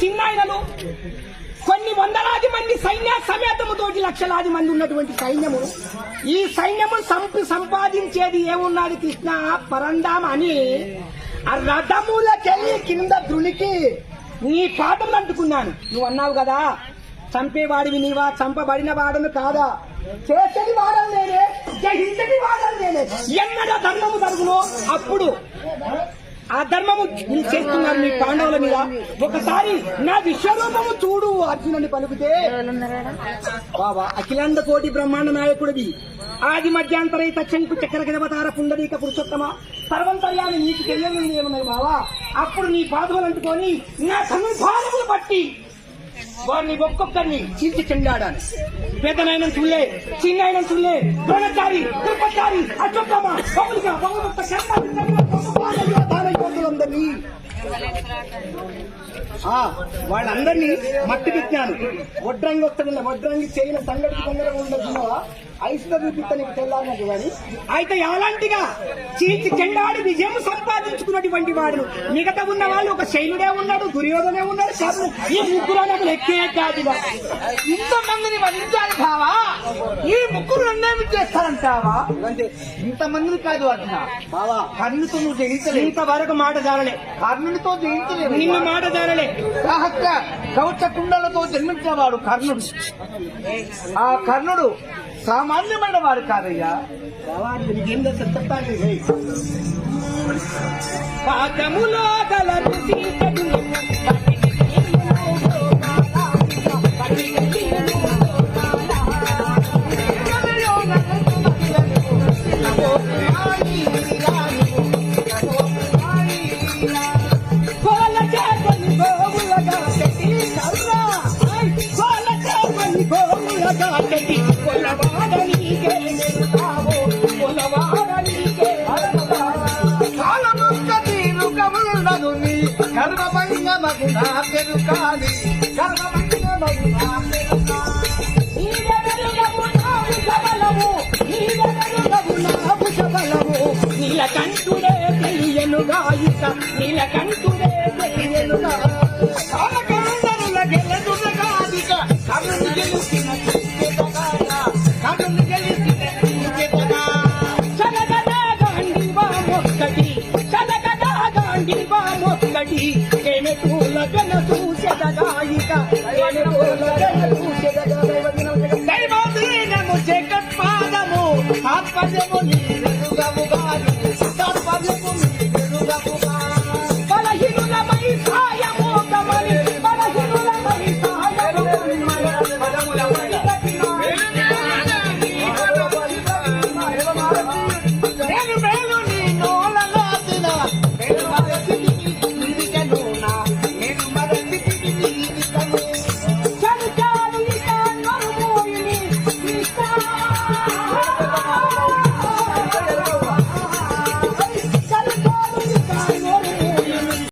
చిన్నాయనలు కొన్ని వందలాది మంది సైన్య సమేతముతోటి లక్షలాది మంది ఉన్నటువంటి సైన్యము. ఈ సైన్యము సంపి సంపాదించేది ఏమున్నది కృష్ణ? పరందాం అని ఆ రథములకెళ్ళి కింద దునికి నీ పాదం అంటుకున్నాను. నువ్వు అన్నావు కదా చంపేవాడివి నీవా? చంపబడిన వాడను కాదా? చేసేది వాడలు నేనే జయించని వాడను నేనే. ఎన్నడ ధర్మము జరుగునో అప్పుడు ఆ ధర్మము నీ చేస్తున్నారు మీ పాండవుల మీద. ఒకసారి నా విశ్వరూపము చూడు అర్జునుని పలుకుతే. బాబా అఖిలాండ కోటి బ్రహ్మాండ నాయకుడివి. ఆది మధ్యాంతరైత శంకు చక్ర గణవతార పుండరీక పురుషోత్తమ సర్వంతర్యాన్ని నీకు తెలియని ఏమన్నాయి బావా? అప్పుడు నీ పాదములు అంటుకొని నా సంభావములు బట్టి వారిని ఒక్కొక్కరిని చీల్చి చెండాడాను పెద్దనైన చూలే చిన్నైన చూలే ద్రోణచారి తిరుపచారి అశ్వత్థమ పౌలిక పౌరముక్త వాళ్ళందరినీ మట్టి విజ్ఞానం. వడ్రంగి వస్తాడు వడ్రంగి చేయన సంగతి తొందరగా ఉండదు ఐసుగా చూపిస్తా నీకు తెల్లారినట్టు కానీ అయితే అలాంటిగా చీల్చి చెండాడి విజయం సంపాదించుకున్నటువంటి వాడు. మిగతా ఉన్న వాళ్ళు ఒక శైలుడే ఉన్నాడు దుర్యోధనే ఉన్నాడు కర్ణుడు. ఈ ముగ్గురు నాకు లెక్కే కాదు ఇంతమందిని వధించాలి బావా ఈ ముగ్గురు నన్నేమి చేస్తారంటావా? అంటే ఇంతమందిని కాదు అర్జున. బావా కర్ణుతో నువ్వు జయించలేవు. ఇంతవరకు మాట జారలే. కర్ణునితో జయించలేవు. నిన్ను మాట జారలే. కవచ కుండలతో జన్మించిన వాడు కర్ణుడు. ఆ కర్ణుడు సామాన్యమైన వాడు కాదయ్యా బావా నీకేం తెలుసు చెప్తాను ఏయ్. పాదములో గలరు సీతడు కోల చేపని గోవులగా పెట్టి కర్రా కోల చేపని గోవులగా పెట్టి కొలవాడనీకే నెడతావో కొలవాడనీకే కాలముక్క తీరుకముండదు నీ కర్మభంగమగు నా పెరుకాలి కర్మభంగమగు నా నీలకంఠుడే తెలియనుగా ఇక నీలకంఠుడే గాంధీవా మొక్కటి ఏమి పూలగన చూసెదగాయిక ఏమి పూలగన చూసెదగా